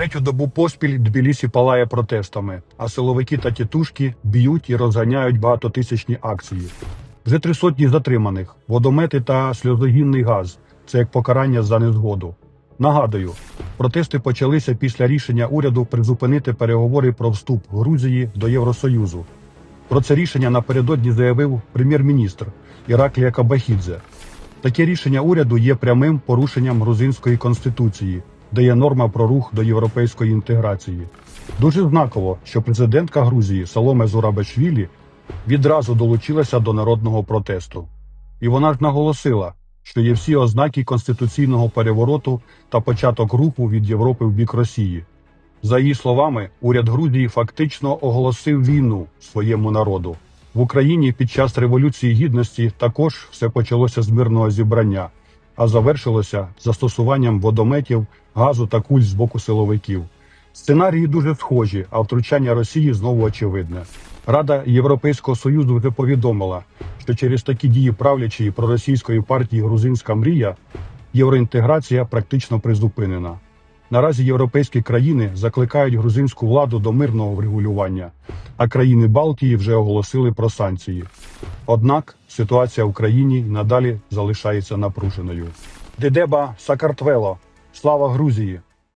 Третю добу поспіль Тбілісі палає протестами, а силовики та тітушки б'ють і розганяють багатотисячні акції. Вже три сотні затриманих, водомети та сльозогінний газ це як покарання за незгоду. Нагадую, протести почалися після рішення уряду призупинити переговори про вступ Грузії до Євросоюзу. Про це рішення напередодні заявив прем'єр-міністр Іраклія Кабахідзе. Таке рішення уряду є прямим порушенням грузинської конституції, де є норма про рух до європейської інтеграції. Дуже знаково, що президентка Грузії Саломе Зурабашвілі відразу долучилася до народного протесту. І вона ж наголосила, що є всі ознаки конституційного перевороту та початок руху від Європи в бік Росії. За її словами, уряд Грузії фактично оголосив війну своєму народу. В Україні під час Революції Гідності також все почалося з мирного зібрання, а завершилося застосуванням водометів, газу та куль з боку силовиків. Сценарії дуже схожі, а втручання Росії знову очевидне. Рада Європейського Союзу вже повідомила, що через такі дії правлячої проросійської партії Грузинська мрія євроінтеграція практично призупинена. Наразі європейські країни закликають грузинську владу до мирного врегулювання, а країни Балтії вже оголосили про санкції. Однак ситуація в країні надалі залишається напруженою. Дедеба Сакартвело, слава Грузії!